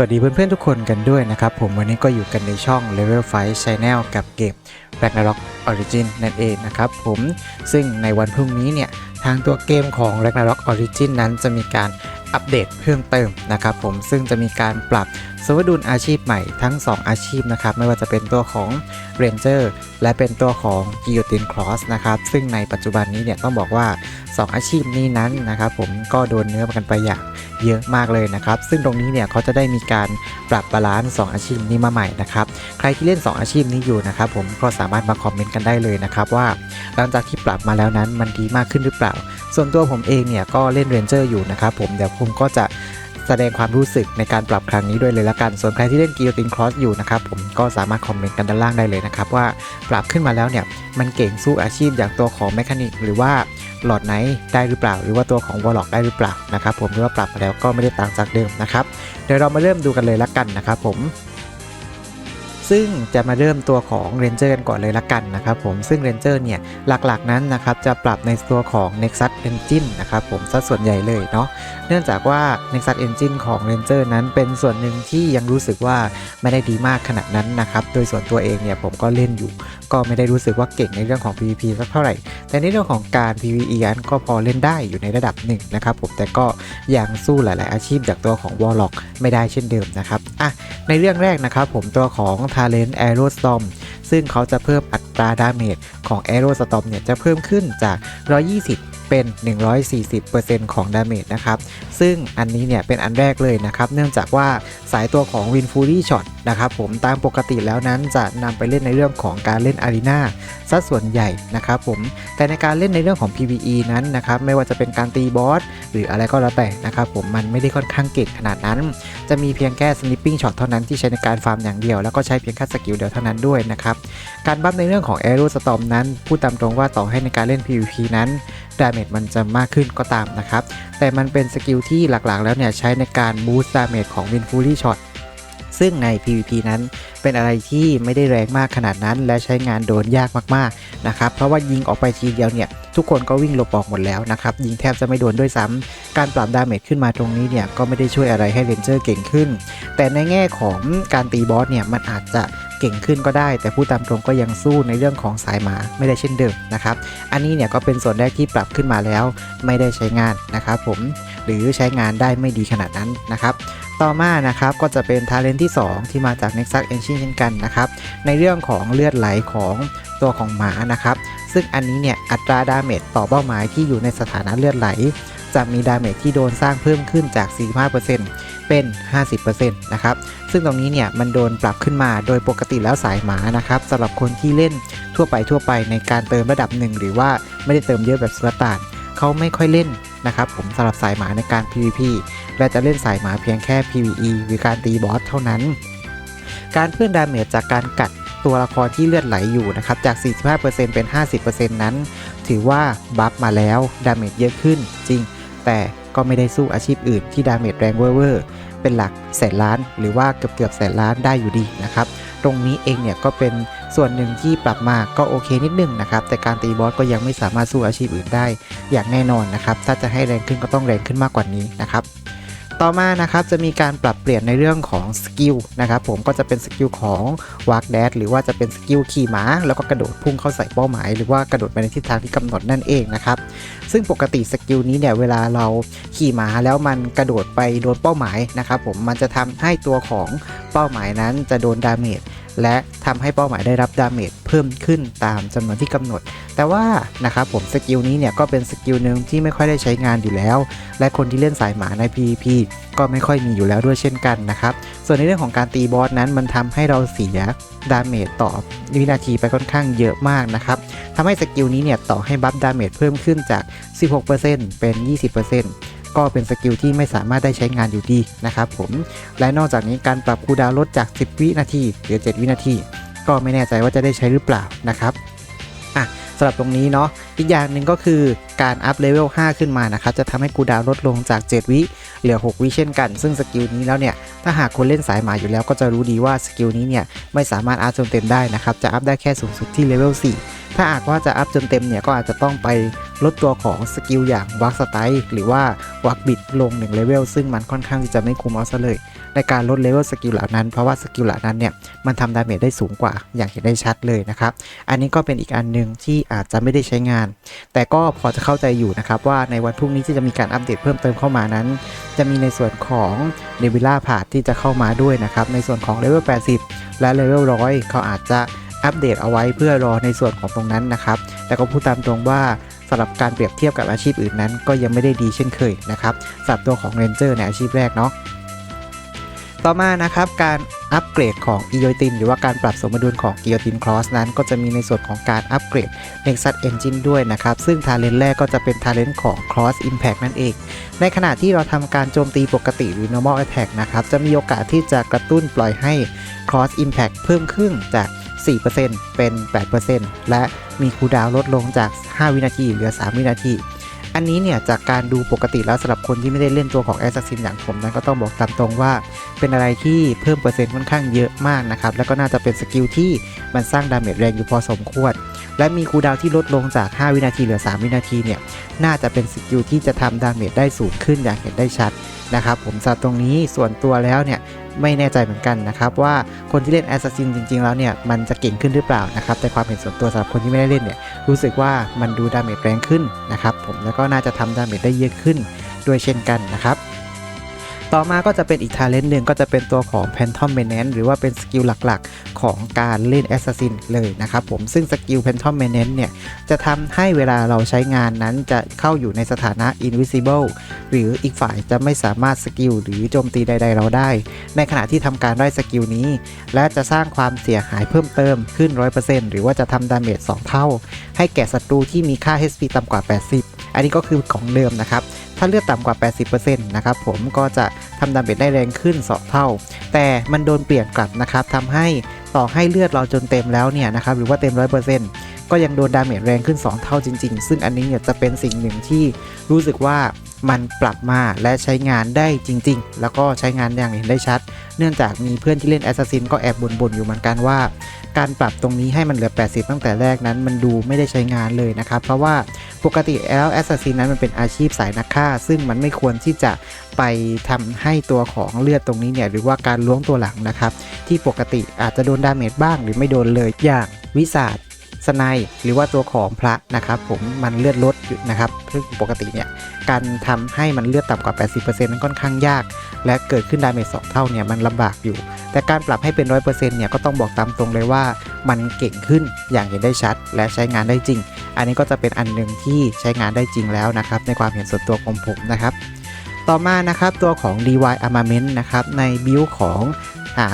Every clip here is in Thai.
วัสดีเพื่อนๆทุกคนกันด้วยนะครับผมวันนี้ก็อยู่กันในช่อง Level 5 Channel กับเกม Ragnarok Origin นั่นเองนะครับผมซึ่งในวันพรุ่งนี้เนี่ย ทางตัวเกมของ Ragnarok Origin นั้นจะมีการอัปเดตเพิ่มเติมนะครับผมซึ่งจะมีการปรับ สมดุลอาชีพใหม่ทั้ง 2 อาชีพนะครับ ไม่ว่าจะเป็นตัวของ Ranger และเป็นตัวของ Guillotine Cross นะครับ ซึ่งในปัจจุบันนี้เนี่ยต้องบอกว่า 2 อาชีพนี้นั้นนะครับผมก็โดนเนื้อกันไปอย่างเยอะมากเลยนะครับ ซึ่งตรงนี้เนี่ยเขาจะได้มีการปรับบาลานซ์2อาชีพนี้มาใหม่นะครับ ใครที่เล่น 2 อาชีพนี้อยู่นะครับผมก็สามารถมาคอมเมนต์กันได้เลยนะครับว่าหลังจากที่ปรับมาแล้วนั้นมันดีมากขึ้นหรือเปล่า ส่วนตัวผมเองเนี่ยก็เล่นเรนเจอร์อยู่นะครับผมเดี๋ยวผมก็จะ แสดงความรู้สึกในการปรับครั้งนี้ด้วยเลยละกัน ส่วนใครที่เล่นกิโยตินครอสอยู่นะครับผมก็สามารถคอมเมนต์กันด้านล่างได้เลยนะครับว่าปรับขึ้นมาแล้วเนี่ยมันเก่งสู้อาชีพอย่างตัวของแมคานิกหรือว่าหลอดไนท์ได้หรือเปล่า หรือว่าตัวของวอลล็อกได้หรือเปล่านะครับผมหรือว่าปรับมาแล้วก็ไม่ได้ต่างจากเดิมนะครับเดี๋ยวเรามาเริ่มดูกันเลยละกันนะครับผม ซึ่งจะมาเริ่มตัวของ Ranger กันก่อนเลยละกันนะครับผมซึ่ง Ranger เนี่ยหลักๆนั้นนะครับจะปรับในตัวของ Nexus Engine นะครับผมซะส่วนใหญ่เลยเนาะเนื่องจากว่า Nexus Engine ของ Ranger นั้นเป็นส่วนหนึ่งที่ยังรู้สึกว่าไม่ได้ดีมากขนาดนั้นนะครับโดยส่วนตัวเองเนี่ยผมก็เล่นอยู่ ก็ไม่ได้รู้สึกว่าเก่งในเรื่องของ PVP สักเท่าไหร่ แต่ในเรื่องของการ PVE นั้นก็พอเล่นได้อยู่ในระดับหนึ่งนะครับผมแต่ก็ยังสู้หลาย ๆ อาชีพจากตัวของ Warlock ไม่ได้เช่นเดิมนะครับอะในเรื่องแรกนะครับผมตัวของ Talent Aerostorm ซึ่งเขาจะเพิ่มอัตราดาเมจของ Aerostorm เนี่ยจะเพิ่มขึ้นจาก 120 เป็น 140%ของดาเมจนะครับ ซึ่งอันนี้เนี่ยเป็นอันแรกเลยนะครับ เนื่องจากว่าสายตัวของ Win Fury Shot นะครับผมตามปกติแล้วนั้นจะนำไปเล่นในเรื่องของการเล่นอารีนาซะส่วนใหญ่นะครับผม แต่ในการเล่นในเรื่องของ PVE นั้นนะครับ ไม่ว่าจะเป็นการตีบอสหรืออะไรก็แล้วแต่นะครับผม มันไม่ได้ค่อนข้างเก่งขนาดนั้น จะมีเพียงแค่ snipping shot เท่านั้นที่ใช้ในการฟาร์มอย่างเดียว แล้วก็ใช้เพียงแค่สกิลเดียวเท่านั้นด้วยนะครับ การบัฟในเรื่องของ Aero Storm นั้น พูดตามตรงว่าต่อให้ในการเล่น PVP นั้น ดาเมจมันจะมากขึ้นก็ตามนะครับ แต่มันเป็นสกิลที่หลักๆ แล้วเนี่ยใช้ในการบูสต์ดาเมจของ Win Fury Shot ซึ่งใน PVP นั้นเป็นอะไรที่ไม่ได้แรงมากขนาดนั้น และใช้งานโดนยากมากๆนะครับเพราะว่ายิงออกไปทีเดียวเนี่ยทุกคนก็วิ่งหลบออกหมดแล้วนะครับยิงแทบจะไม่โดนด้วยซ้ำการปรับดาเมจขึ้นมาตรงนี้เนี่ยก็ไม่ได้ช่วยอะไรให้เรนเจอร์เก่งขึ้น แต่ในแง่ของการตีบอสเนี่ยมันอาจจะ เก่งขึ้นก็ได้ แต่ผู้ตามตรงก็ยังสู้ในเรื่องของสายหมาไม่ได้เช่นเดิมนะครับ อันนี้เนี่ยก็เป็นส่วนแรกที่ปรับขึ้นมาแล้วไม่ได้ใช้งานนะครับผมหรือใช้งานได้ไม่ดีขนาดนั้นนะครับต่อมานะครับก็จะเป็นทาเลนที่ 2 ที่มาจาก Nexus Engine เช่นกันนะครับในเรื่องของเลือดไหลของตัวของหมานะครับซึ่งอันนี้เนี่ยอัตราดาเมจต่อเป้าหมายที่อยู่ในสถานะเลือดไหล จะมีดาเมจที่โดนสร้างเพิ่มขึ้นจาก 45% เป็น 50%นะครับ ซึ่งตรงนี้เนี่ยมันโดนปรับขึ้นมาโดยปกติแล้วสายหมานะครับสำหรับคนที่เล่นทั่วไปทั่วไปในการเติมระดับหนึ่งหรือว่าไม่ได้เติมเยอะแบบสุลต่านเขาไม่ค่อยเล่นนะครับผมสำหรับสายหมาในการ PVP และจะเล่นสายหมาเพียงแค่ PVE หรือการตีบอสเท่านั้น การเพิ่มดาเมจจากการกัดตัวละครที่เลือดไหลอยู่นะครับจาก 45%เป็น 50%นั้น ถือว่าบัฟมาแล้วดาเมจเยอะขึ้นจริง แต่ก็ไม่ได้สู้อาชีพอื่นที่ดาเมจแรงเวอร์ เป็นหลักแสนล้าน หรือว่าเกือบเกือบแสนล้านได้อยู่ดีนะครับ ตรงนี้เองเนี่ยก็เป็นส่วนหนึ่งที่ปรับมาก็โอเคนิดนึงนะครับ แต่การตีบอสก็ยังไม่สามารถสู้อาชีพอื่นได้ อย่างแน่นอนนะครับ ถ้าจะให้แรงขึ้นก็ต้องแรงขึ้นมากกว่านี้นะครับ ต่อมานะครับจะมีการปรับเปลี่ยนในเรื่องของสกิลนะครับผมก็จะเป็นสกิลของวากแดดหรือว่าจะเป็นสกิลขี่ม้าแล้วก็กระโดดพุ่งเข้าใส่เป้าหมาย หรือว่ากระโดดไปในทิศทางที่กำหนดนั่นเองนะครับซึ่งปกติสกิลนี้เนี่ยเวลาเราขี่ม้าแล้วมันกระโดดไปโดนเป้าหมายนะครับผมมันจะทำให้ตัวของเป้าหมายนั้นจะโดนดาเมจ และทำให้เป้าหมายได้รับดาเมจเพิ่มขึ้นตามจำนวนที่กำหนด แต่ว่านะครับผมสกิลนี้เนี่ยก็เป็นสกิลหนึ่งที่ไม่ค่อยได้ใช้งานอยู่แล้ว และคนที่เล่นสายหมาใน PVP ก็ไม่ค่อยมีอยู่แล้วด้วยเช่นกันนะครับ ส่วนในเรื่องของการตีบอสนั้นมันทำให้เราเสียดาเมจต่อวินาทีไปค่อนข้างเยอะมากนะครับทำให้สกิลนี้เนี่ยต่อให้บัฟดาเมจเพิ่มขึ้นจาก 16%เป็น 20% ก็เป็นสกิลที่ไม่สามารถได้ใช้งานอยู่ดีนะครับผมและนอกจากนี้การปรับคูดาวลดจาก 10 วินาทีเหลือ 7 วินาที ก็ไม่แน่ใจว่าจะได้ใช้หรือเปล่านะครับอะสำหรับตรงนี้เนาะอีกอย่างหนึ่งก็คือการอัพเลเวล5ขึ้นมานะครับจะทำให้คูดาวลดลงจาก 7 วิเหลือ 6 วิเช่นกัน ซึ่งสกิลนี้แล้วเนี่ย ถ้าหากคนเล่นสายหมาอยู่แล้วก็จะรู้ดีว่าสกิลนี้เนี่ย ไม่สามารถอัพจนเต็มได้นะครับ จะอัพได้แค่สูงสุดที่เลเวล4 ถ้าหากว่าจะอัพจนเต็มเนี่ยก็อาจจะต้องไปลดตัวของสกิลอย่างวักสไตล์หรือว่าวักบิดลง1เลเวลซึ่งมันค่อนข้างที่จะไม่คุ้มเอาซะเลย ในการลดเลเวลสกิลเหล่านั้น เพราะว่าสกิลเหล่านั้นเนี่ยมันทำดาเมจได้สูงกว่าอย่างเห็นได้ชัดเลยนะครับ อันนี้ก็เป็นอีกอันหนึ่งที่อาจจะไม่ได้ใช้งาน แต่ก็พอจะเข้าใจอยู่นะครับว่าในวันพรุ่งนี้ที่จะมีการอัปเดตเพิ่มเติมเข้ามานั้น จะมีในส่วนของเนวิล่าพาดที่จะเข้ามาด้วยนะครับในส่วนของเลเวล80 และเลเวล100 เขาอาจจะ อัปเดตเอาไว้เพื่อรอในส่วนของตรงนั้นนะครับแต่ก็พูดตามตรงว่าสำหรับการเปรียบเทียบกับอาชีพอื่นนั้น ก็ยังไม่ได้ดีเช่นเคยนะครับสำหรับตัวของเรนเจอร์ในอาชีพแรกเนาะต่อมานะครับการอัปเกรดของ e o t i n หรือว่าการปรับสมดุลของ e o t i n Cross นั้น ก็จะมีในส่วนของการอัปเกรด Nexus Engine ด้วยนะครับ ซึ่ง Talent แรกก็จะเป็น Talent ของ Cross Impact นั่นเอง ในขณะที่เราทำการโจมตีปกติหรือ normal attack นะครับ จะมีโอกาสที่จะกระตุ้นปล่อยให้ Cross Impact เพิ่มขึ้นจาก 4%เป็น 8%และมีคูดาวลดลงจาก 5 วินาที เหลือ 3 วินาที อันนี้เนี่ยจากการดูปกติแล้วสำหรับคนที่ไม่ได้เล่นตัวของ Assassin อย่างผมนั้นก็ต้องบอกตามตรงว่า เป็นอะไรที่เพิ่มเปอร์เซ็นต์ค่อนข้างเยอะมากนะครับ แล้วก็น่าจะเป็นสกิลที่มันสร้างดาเมจแรงอยู่พอสมควร และมีคูดาวที่ลดลงจาก 5 วินาทีเหลือ 3 วินาทีเนี่ยน่าจะเป็นสกิลที่จะทำดาเมจได้สูงขึ้นอย่างเห็นได้ชัดนะครับผมสำหรับตรงนี้ส่วนตัวแล้วเนี่ย ไม่แน่ใจเหมือนกันนะครับว่าคนที่เล่น Assassin จริง ๆ แล้วเนี่ยมันจะเก่งขึ้นหรือเปล่านะครับแต่ความเห็นส่วนตัวสำหรับคนที่ไม่ได้เล่นเนี่ยรู้สึกว่ามันดูดาเมจแรงขึ้นนะครับผมแล้วก็น่าจะทำดาเมจได้เยอะขึ้นด้วยเช่นกันนะครับ ต่อมาก็จะเป็นอีกทาเลนต์หนึ่งก็จะเป็นตัวของ Phantom Menace หรือว่าเป็นสกิลหลักๆ ของการเล่น Assassin เลยนะครับผมซึ่งสกิล Phantom Menace เนี่ย จะทำให้เวลาเราใช้งานนั้นจะเข้าอยู่ในสถานะ Invisible หรืออีกฝ่ายจะไม่สามารถสกิลหรือโจมตีใด ๆ เราได้ ในขณะที่ทำการไล่สกิลนี้ และจะสร้างความเสียหายเพิ่มเติมขึ้น 100%หรือว่าจะทำดาเมจ2เท่า ให้แก่ศัตรูที่มีค่า HP ต่ำกว่า 80 อันนี้ก็คือของเดิมนะครับ ถ้าเลือดต่ำกว่า 80%นะครับผมก็จะทำดาเมจได้แรงขึ้น 2 เท่า แต่มันโดนเปลี่ยนกลับนะครับทำให้ต่อให้เลือดเราจนเต็มแล้วเนี่ยนะครับหรือว่าเต็ม 100%ก็ยังโดนดาเมจแรงขึ้น 2 เท่าจริง ๆ ซึ่งอันนี้เนี่ยจะเป็นสิ่งหนึ่งที่รู้สึกว่า มันปรับมาและใช้งานได้จริง ๆ แล้วก็ใช้งานอย่างเห็นได้ชัด เนื่องจากมีเพื่อนที่เล่น Assassin ก็แอบบ่นๆอยู่เหมือนกันว่า การปรับตรงนี้ให้มันเหลือ 80 ตั้งแต่แรกนั้น มันดูไม่ได้ใช้งานเลยนะครับ เพราะว่าปกติแล้ว Assassin นั้นมันเป็นอาชีพสายนักฆ่า ซึ่งมันไม่ควรที่จะไปทำให้ตัวของเลือดตรงนี้เนี่ยหรือว่าการล้วงตัวหลังนะครับที่ปกติอาจจะโดนดาเมจบ้างหรือไม่โดนเลยอย่างวิสาด สไนหรือว่าตัวของพระนะครับ ผมมันเลือดลดอยู่นะครับซึ่งปกติเนี่ยการทำให้มันเลือดต่ำกว่า 80%นั้นค่อนข้างยาก และเกิดขึ้นดาเมจ2เท่าเนี่ยมันลำบากอยู่ แต่การปรับให้เป็น 100%เนี่ยก็ต้องบอกตามตรงเลยว่ามันเก่งขึ้นอย่างเห็นได้ชัด และใช้งานได้จริง อันนี้ก็จะเป็นอันหนึ่งที่ใช้งานได้จริงแล้วนะครับในความเห็นส่วนตัวของผมนะครับ ต่อมานะครับตัวของ DY Armament นะครับในบิลของ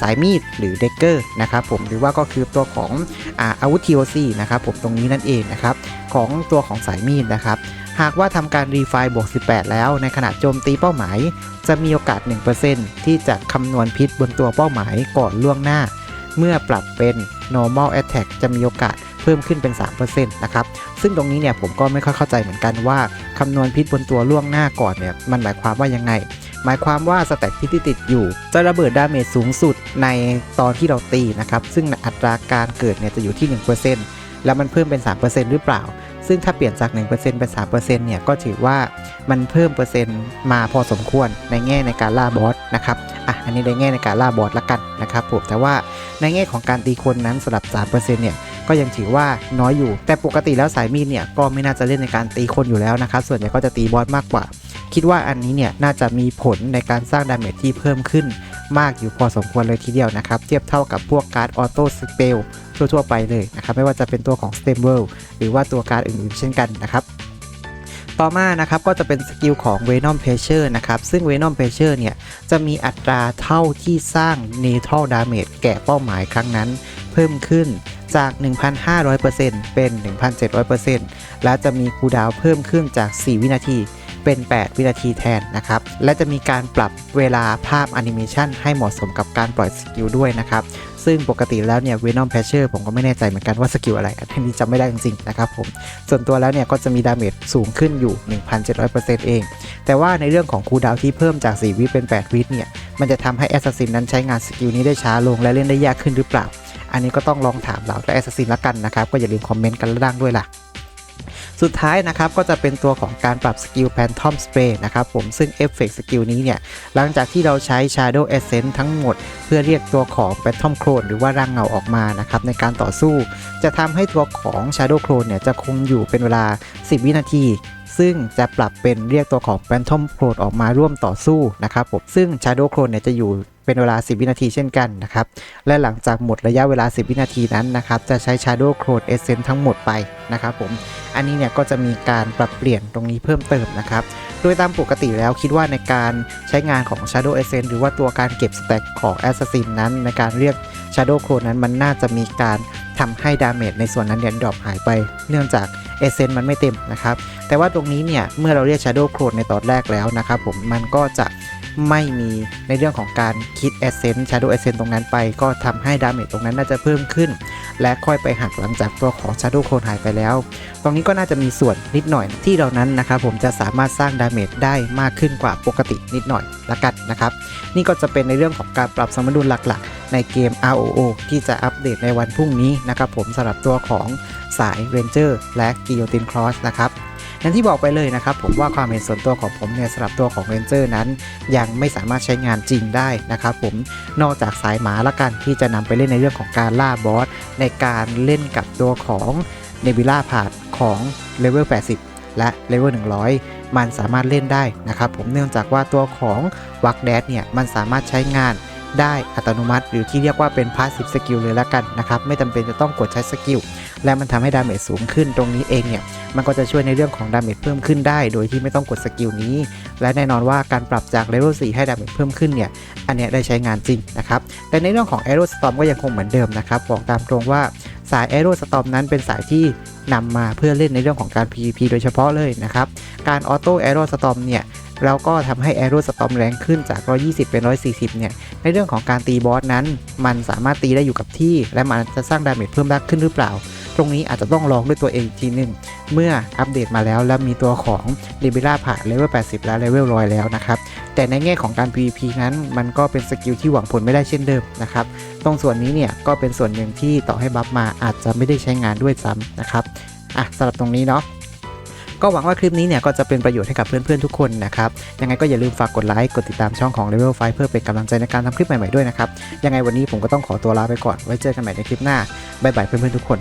สายมีดหรือเดกเกอร์นะครับผมหรือว่าก็คือตัวของอาวุธ TOC นะครับผมตรงนี้นั่นเองนะครับของตัวของสายมีดนะครับหากว่าทำการรีไฟล์บวก 18 แล้วในขณะโจมตีเป้าหมาย จะมีโอกาส 1%ที่จะคำนวณพิษบนตัวเป้าหมายก่อนล่วงหน้า เมื่อปรับเป็น normal attack จะมีโอกาสเพิ่มขึ้นเป็น 3%นะครับ ซึ่งตรงนี้เนี่ยผมก็ไม่ค่อยเข้าใจเหมือนกันว่าคำนวณพิษบนตัวล่วงหน้าก่อนเนี่ยมันหมายความว่ายังไง หมายความว่าสแต็กที่ติดอยู่ จะระเบิดดาเมจสูงสุดในตอนที่เราตีนะครับ ซึ่งอัตราการเกิดเนี่ยจะอยู่ที่ 1%แล้วมันเพิ่มเป็น 3%หรือเปล่า ซึ่งถ้าเปลี่ยนจาก 1%เป็น3%เนี่ยก็ถือว่ามันเพิ่มเปอร์เซ็นต์มาพอสมควรในแง่ในการล่าบอสนะครับอะอันนี้ในแง่ในการล่าบอสละกันนะครับผมแต่ว่าในแง่ของการตีคนนั้นสำหรับ 3%เนี่ยก็ยังถือว่าน้อยอยู่ แต่ปกติแล้วสายมีดเนี่ยก็ไม่น่าจะเล่นในการตีคนอยู่แล้วนะครับ ส่วนใหญ่ก็จะตีบอสมากกว่า คิดว่าอันนี้เนี่ยน่าจะมีผลในการสร้างดาเมจที่เพิ่มขึ้น มากอยู่พอสมควรเลยทีเดียวนะครับ เทียบเท่ากับพวกการ์ดออโต้สเปลทั่วๆไปเลยนะครับ ไม่ว่าจะเป็นตัวของ Stem World หรือว่าตัวการ์ดอื่นๆ เช่นกันนะครับต่อมานะครับก็จะเป็นสกิลของ Venom Pressure นะครับซึ่ง Venom Pressure เนี่ยจะมีอัตราเท่าที่สร้าง Neutral Damage แก่เป้าหมายครั้งนั้น เพิ่มขึ้นจาก 1,500%เป็น 1,700%และจะมีคูดาวเพิ่มขึ้นจาก 4 วินาที เป็น 8 วินาทีแทนนะครับ และจะมีการปรับเวลาภาพแอนิเมชันให้เหมาะสมกับการปล่อยสกิลด้วยนะครับ ซึ่งปกติแล้วเนี่ย Venom Pressure ผมก็ไม่แน่ใจเหมือนกันว่าสกิลอะไร อันนี้จำไม่ได้จริงๆนะครับผม ส่วนตัวแล้วเนี่ยก็จะมีดาเมจสูงขึ้นอยู่ 1,700%เอง แต่ว่าในเรื่องของคูลดาวน์ที่เพิ่มจาก 4 วิเป็น 8 วิเนี่ย มันจะทำให้ Assassin นั้นใช้งานสกิลนี้ได้ช้าลงและเล่นได้ยากขึ้นหรือเปล่า อันนี้ก็ต้องลองถามเราและแอสซินละกันนะครับ ก็อย่าลืมคอมเมนต์กันล่างด้วยล่ะ สุดท้ายนะครับก็จะเป็นตัวของการปรับสกิล Phantom Spray นะครับผมซึ่งเอฟเฟกต์สกิลนี้เนี่ยหลังจากที่เราใช้ Shadow Essence ทั้งหมด เพื่อเรียกตัวของ Phantom Clone หรือว่าร่างเงาออกมานะครับในการต่อสู้ จะทำให้ตัวของ Shadow Clone เนี่ยจะคงอยู่เป็นเวลา 10 วินาที ซึ่งจะปรับเป็นเรียกตัวของแฟนทอมโครนออกมาร่วมต่อสู้นะครับผมซึ่ง Shadow Clone เนี่ยจะอยู่เป็นเวลา 10 วินาทีเช่นกันนะครับ และหลังจากหมดระยะเวลา 10 วินาทีนั้นนะครับ จะใช้ Shadow Clone Essence ทั้งหมดไปนะครับผม อันนี้เนี่ยก็จะมีการปรับเปลี่ยนตรงนี้เพิ่มเติมนะครับ โดยตามปกติแล้วคิดว่าในการใช้งานของ Shadow Essence หรือว่าตัวการเก็บสแต็กของ Assassin นั้น ในการเรียก Shadow Clone นั้นมันน่าจะมีการทำให้ดาเมจในส่วนนั้นเนี่ยดรอปหายไป เนื่องจาก Essence มันไม่เต็มนะครับ แต่ว่าตรงนี้เนี่ย เมื่อเราเรียก Shadow Clone ในตอนแรกแล้วนะครับผมมันก็จะไม่มีในเรื่องของการคิด Essence Shadow Essence ตรงนั้นไป ก็ทำให้ดาเมจตรงนั้นน่าจะเพิ่มขึ้น และค่อยไปหักหลังจากตัวของ Shadow Clone หายไปแล้ว ตรงนี้ก็น่าจะมีส่วนนิดหน่อยที่เรานั้นนะครับผมจะสามารถสร้างดาเมจได้มากขึ้นกว่าปกตินิดหน่อยละกันนะครับ นี่ก็จะเป็นในเรื่องของการปรับสมดุลหลักๆ ในเกม ROO ที่จะอัปเดตในวันพรุ่งนี้นะครับผมสำหรับตัวของสาย Ranger และ Guillotine Cross นะครับ อย่างที่บอกไปเลยนะครับผมว่าความเห็นส่วนตัวของผมเนี่ยสำหรับตัวของ Ranger นั้น ยังไม่สามารถใช้งานจริงได้นะครับผมนอกจากสายหมาละกันที่จะนำไปเล่นในเรื่องของการล่าบอสในการเล่นกับตัวของเนบิล่าพาดของเลเวล80 และเลเวล100 มันสามารถเล่นได้นะครับผมเนื่องจากว่าตัวของวักแดดเนี่ยมันสามารถใช้งาน ได้อัตโนมัติ หรือที่เรียกว่าเป็นพาสซีฟสกิลเลยละกันนะครับ ไม่จำเป็นจะต้องกดใช้สกิลและมันทำให้ดาเมจสูงขึ้นตรงนี้เองเนี่ย มันก็จะช่วยในเรื่องของดาเมจเพิ่มขึ้นได้ โดยที่ไม่ต้องกดสกิลนี้ และแน่นอนว่าการปรับจากเลเวล4ให้ดาเมจเพิ่มขึ้นเนี่ย อันนี้ได้ใช้งานจริงนะครับ แต่ในเรื่องของ Aero Storm ก็ยังคงเหมือนเดิมนะครับบอกตามตรงว่าสาย Aero Storm นั้นเป็นสายที่นำมาเพื่อเล่นในเรื่องของการ PVP โดยเฉพาะเลยนะครับ การออโต้ Aero Storm เนี่ย เราก็ทำให้ Aero Storm แรงขึ้นจาก 120 เป็น 140 เนี่ย ในเรื่องของการตีบอสนั้น มันสามารถตีได้อยู่กับที่ และมันจะสร้างดาเมจเพิ่มมากขึ้นหรือเปล่า ตรงนี้อาจจะต้องลองด้วยตัวเองทีหนึ่งเมื่ออัปเดตมาแล้วและมีตัวของ l i b e r a ผ่านเลเวล 80 และเลเวล100แล้วนะครับ แต่ในแง่ของการ PVP นั้น มันก็เป็นสกิลที่หวังผลไม่ได้เช่นเดิมนะครับ ตรงส่วนนี้เนี่ยก็เป็นส่วนหนึ่งที่ต่อให้บัฟมาอาจจะไม่ได้ใช้งานด้วยซ้ำนะครับ อะสำหรับตรงนี้เนาะ ก็หวังว่าคลิปนี้เนี่ยก็จะเป็นประโยชน์ให้กับเพื่อนๆทุกคนนะครับยังไงก็อย่าลืมฝากกดไลค์กดติดตามช่องของ Level 5เพื่อเป็นกำลังใจในการทำคลิปใหม่ๆด้วยนะครับยังไงวันนี้ผมก็ต้องขอตัวลาไปก่อนไว้เจอกันใหม่ในคลิปหน้าบ๊ายบายเพื่อนๆทุกคน